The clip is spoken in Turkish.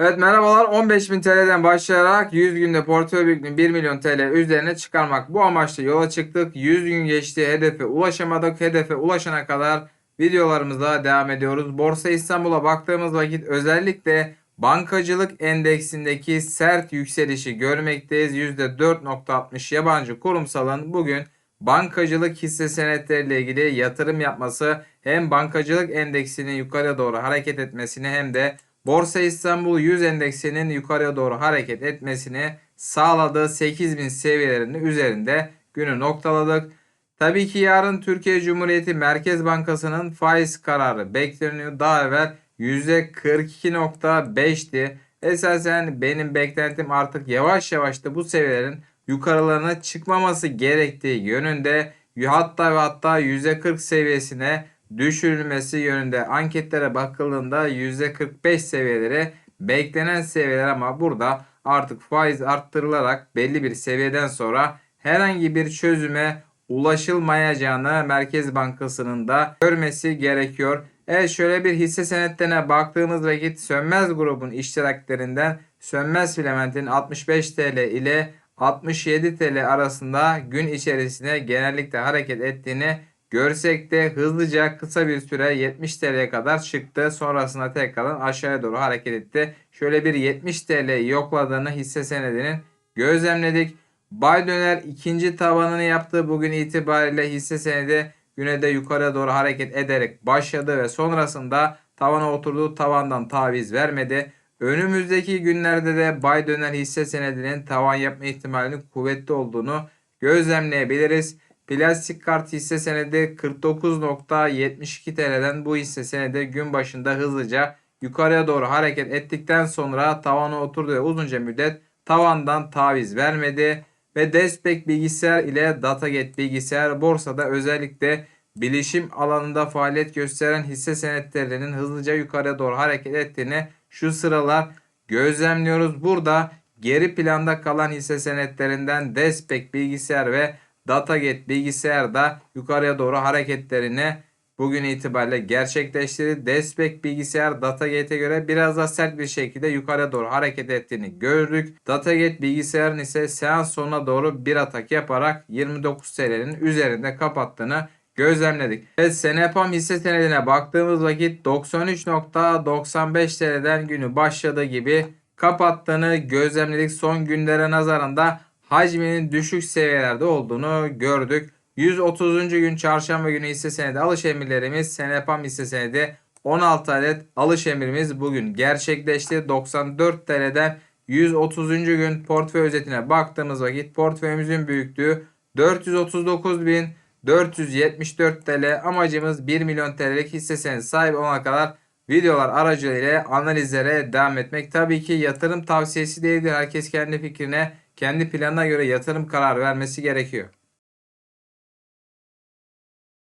Evet merhabalar 15.000 TL'den başlayarak 100 günde portföy büyüklüğünü 1 milyon TL üzerine çıkarmak. Bu amaçla yola çıktık. 100 gün geçti hedefe ulaşamadık. Hedefe ulaşana kadar videolarımıza devam ediyoruz. Borsa İstanbul'a baktığımız vakit özellikle bankacılık endeksindeki sert yükselişi görmekteyiz. %4.60 yabancı kurumsalın bugün bankacılık hisse senetleriyle ilgili yatırım yapması hem bankacılık endeksinin yukarıya doğru hareket etmesini hem de Borsa İstanbul 100 endeksinin yukarıya doğru hareket etmesini sağladığı 8000 seviyelerinin üzerinde günü noktaladık. Tabii ki yarın Türkiye Cumhuriyeti Merkez Bankası'nın faiz kararı bekleniyor. Daha evvel %42.5'ti. Esasen benim beklentim artık yavaş yavaş da bu seviyelerin yukarılarına çıkmaması gerektiği yönünde hatta ve hatta %40 seviyesine düşürülmesi yönünde anketlere bakıldığında %45 seviyeleri beklenen seviyeler ama burada artık faiz arttırılarak belli bir seviyeden sonra herhangi bir çözüme ulaşılmayacağını Merkez Bankası'nın da görmesi gerekiyor. Evet şöyle bir hisse senetlerine baktığımız vakit Sönmez grubun iştiraklerinden Sönmez Filament'in 65 TL ile 67 TL arasında gün içerisinde genellikle hareket ettiğini görsek de hızlıca kısa bir süre 70 TL'ye kadar çıktı. Sonrasında tekrardan aşağıya doğru hareket etti. Şöyle bir 70 TL yokladığını hisse senedinin gözlemledik. Bay Döner ikinci tavanını yaptı. Bugün itibariyle hisse senedi güne de yukarıya doğru hareket ederek başladı ve sonrasında tavana oturduğu tavandan taviz vermedi. Önümüzdeki günlerde de Bay Döner hisse senedinin tavan yapma ihtimalinin kuvvetli olduğunu gözlemleyebiliriz. Plastik kart hisse senedi 49.72 TL'den bu hisse senedi gün başında hızlıca yukarıya doğru hareket ettikten sonra tavana oturdu ve uzunca müddet tavandan taviz vermedi ve Despek bilgisayar ile Dataget bilgisayar borsada özellikle bilişim alanında faaliyet gösteren hisse senetlerinin hızlıca yukarıya doğru hareket ettiğini şu sıralar gözlemliyoruz. Burada geri planda kalan hisse senetlerinden Despek bilgisayar ve Dataget bilgisayar da yukarıya doğru hareketlerini bugün itibariyle gerçekleştirdi. Despek bilgisayar Dataget'e göre biraz daha sert bir şekilde yukarıya doğru hareket ettiğini gördük. Dataget bilgisayarın ise seans sonuna doğru bir atak yaparak 29 TL'nin üzerinde kapattığını gözlemledik. Ve Senepam hisse senedine baktığımız vakit 93.95 TL'den günü başladığı gibi kapattığını gözlemledik. Son günlere nazaran da hacminin düşük seviyelerde olduğunu gördük. 130. gün çarşamba günü hisse senedi alış emirlerimiz Senepam hisse senedi 16 adet alış emrimiz bugün gerçekleşti. 94 TL'den 130. gün portföy özetine baktığımız vakit portföyümüzün büyüklüğü 439.474 TL. Amacımız 1 milyon TL'lik hisse senedi sahibi olana kadar videolar aracılığıyla analizlere devam etmek. Tabii ki yatırım tavsiyesi değildir. Herkes kendi fikrine, kendi planına göre yatırım kararı vermesi gerekiyor.